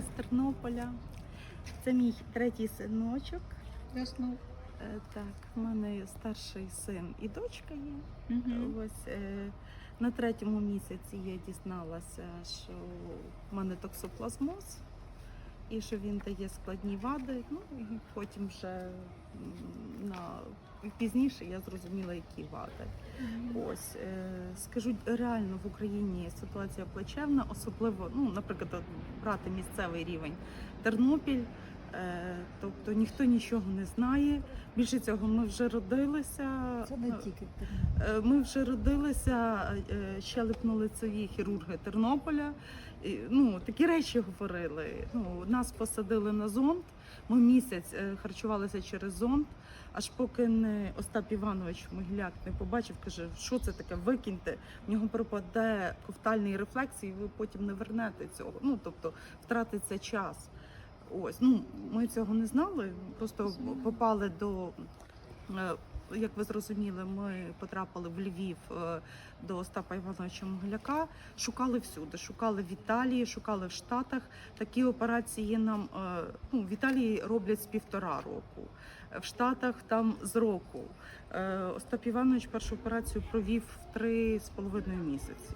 з Тернополя. Це мій третій синочок. Ясно. Е, Так, в мене старший син і дочка є. Мгм. Ось е, на третьому місяці я дізналася, що в мене токсоплазмоз і що він дає складні вади. Ну і потім вже пізніше я зрозуміла, які вади. Ось е, скажу реально в Україні ситуація плачевна, особливо, ну, наприклад, брати місцевий рівень Тернопіль. Е, тобто ніхто нічого не знає. Більше цього, ми вже родилися. Це не тільки Е, Ми вже родилися е, щелепно-лицеві хірурги Тернополя. Ну, такі речі говорили. Ну, нас посадили на зонд. Ми місяць харчувалися через зонд. Аж поки не Остап Іванович Могиляк не побачив, каже, що це таке, викиньте. В нього пропаде ковтальний рефлекс, і ви потім не вернете цього. Ну тобто втратиться час. Ось ну ми цього не знали. Просто попали до е, як ви зрозуміли, ми потрапили в Львів е, до Остапа Івановича Могиляка. Шукали всюди. Шукали в Італії, шукали в Штатах. Такі операції нам е, ну, в Італії роблять з півтора року, в Штатах там з року. Остап Іванович першу операцію провів в три з половиною місяці.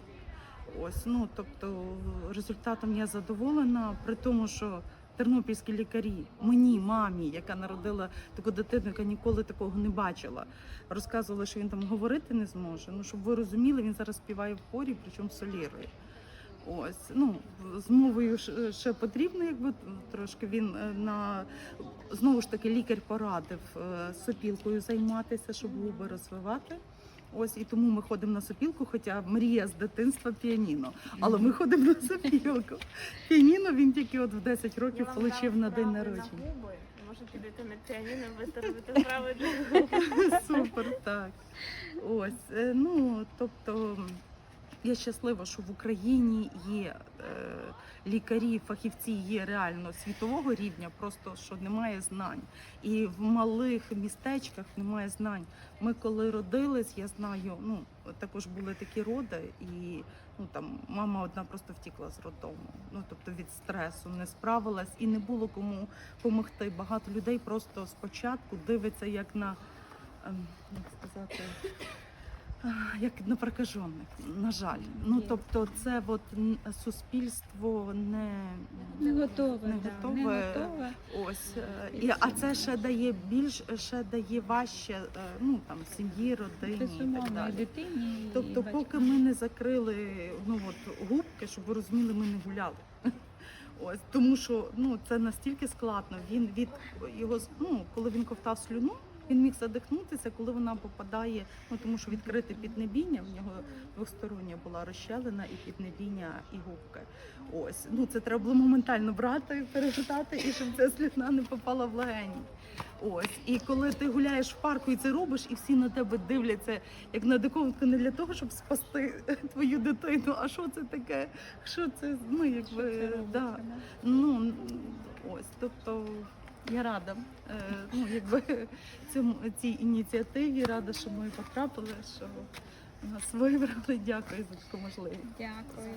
Ось, ну тобто результатом я задоволена, при тому, що тернопільські лікарі мені, мамі, яка народила таку дитину, яка ніколи такого не бачила, розказували, що він там говорити не зможе. Ну щоб ви розуміли, він зараз співає в хорі, причому солірує. Ось ну з мовою ще потрібно, якби трошки він е, на знову ж таки лікар порадив е, сопілкою займатися, щоб губи розвивати. Ось і тому ми ходимо на сопілку, хоча мрія з дитинства піаніно. Але ми ходимо на сопілку. Піаніно він тільки от в 10 років отримав на день народження. Може підійти на піаніно, виставити справи для губ. Супер, так. Ось, е, ну тобто я щаслива, що в Україні є е, лікарі, фахівці є реально світового рівня, просто що немає знань. І в малих містечках немає знань. Ми коли родились, я знаю, ну також були такі роди, і ну там мама одна просто втікла з роддому. Ну тобто від стресу не справилась і не було кому допомогти. Багато людей просто спочатку дивиться як на ем, як сказати. Як на прокажених, на жаль. Ну тобто, це от суспільство не, Не готове, не готове. не готове. Ось е, і а це ще дає більш ще дає важче е, ну там сім'ї, родині і так далі. дитині. Тобто, поки ми не закрили ну от губки, щоб ви розуміли, ми не гуляли. Ось тому, що ну це настільки складно. Він від його ну, коли він ковтав слюну, він міг задихнутися, коли вона попадає. Ну тому що відкрите піднебіння, в нього двостороння була розщелина і піднебіння, і губки. Ось ну це треба було моментально брати, перевертати, і щоб ця слюна не попала в легені. Ось, і коли ти гуляєш в парку і це робиш, і всі на тебе дивляться, як на диковинку не для того, щоб спасти твою дитину. А що це таке? Що це ну Що це робиться, да. да? Ну ось, тобто я рада. Е, ну якби цьому цій ініціативі рада, що ми потрапили, що нас вибрали. Дякую за таку можливість. Дякую.